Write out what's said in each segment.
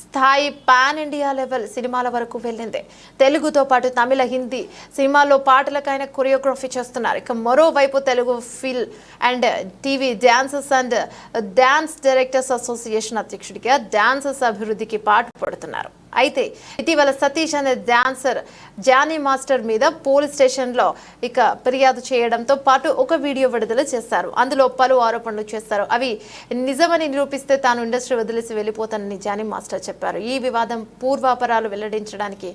స్థాయి pan India level సినిమాల వరకు వెళ్ళింది. తెలుగుతో పాటు తమిళ హిందీ సినిమాల్లో పాటలకైన కొరియోగ్రఫీ చేస్తున్నారు. ఇక మరోవైపు Telugu film and TV dancers and dance directors association అధ్యక్షుడిగా డ్యాన్సెస్ అభివృద్ధికి పాటుపడుతున్నారు. అయితే ఇటీవల సతీష్ అనే డాన్సర్ జానీ మాస్టర్ మీద పోలీస్ స్టేషన్లో ఇక ఫిర్యాదు చేయడంతో పాటు ఒక వీడియో విడుదల చేశారు. అందులో పలు ఆరోపణలు చేస్తారు అవి నిజమని నిరూపిస్తే తాను ఇండస్ట్రీ వదిలేసి వెళ్ళిపోతానని జానీ మాస్టర్ చెప్పారు. ఈ వివాదం పూర్వాపరాలు వెల్లడించడానికి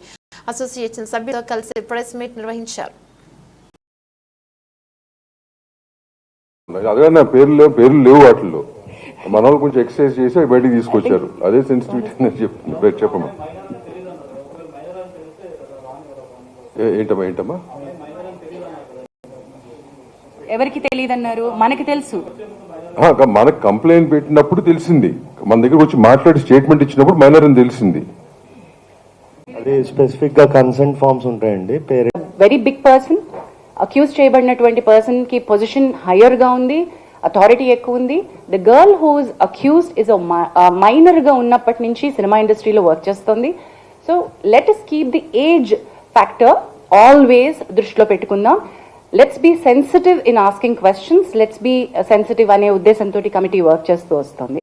అసోసియేషన్ సభ్యులతో కలిసి ప్రెస్ మీట్ నిర్వహించారు. అదే నా పేర్లు పేర్లు లేవు వాటిల్లో. మన వాళ్ళు కొంచెం ఎక్సర్సైజ్ చేసి అవి బయటికి తీసుకొచ్చారు. అదే. సెన్సిటివిటీ నేను చెప్తున్నా చెప్పమ్మా. ఏంటమ్మా ఏంటమ్మా? ఎవరికి తెలియదన్నారు? మనకి తెలుసు. మనకు కంప్లైంట్ పెట్టినప్పుడు తెలిసింది. మన దగ్గర వచ్చి మాట్లాడి స్టేట్మెంట్ ఇచ్చినప్పుడు మైనర్ అని తెలిసింది. అది స్పెసిఫిక్గా కన్సెంట్ ఫార్మ్స్ ఉంటాయండి. Parent very big person accuse చేయబడినటువంటి పర్సన్కి పొజిషన్ హయ్యర్గా ఉంది. అథారిటీ ఎక్కువ ఉంది. The girl whose accused is మైనర్గా ఉన్నప్పటి నుంచి సినిమా ఇండస్ట్రీలో వర్క్ చేస్తుంది. So let us keep the age factor always దృష్టిలో పెట్టుకుందాం. Let's be sensitive in asking questions let's be sensitive అనే ఉద్దేశంతో కమిటీ వర్క్ చేస్తూ వస్తుంది.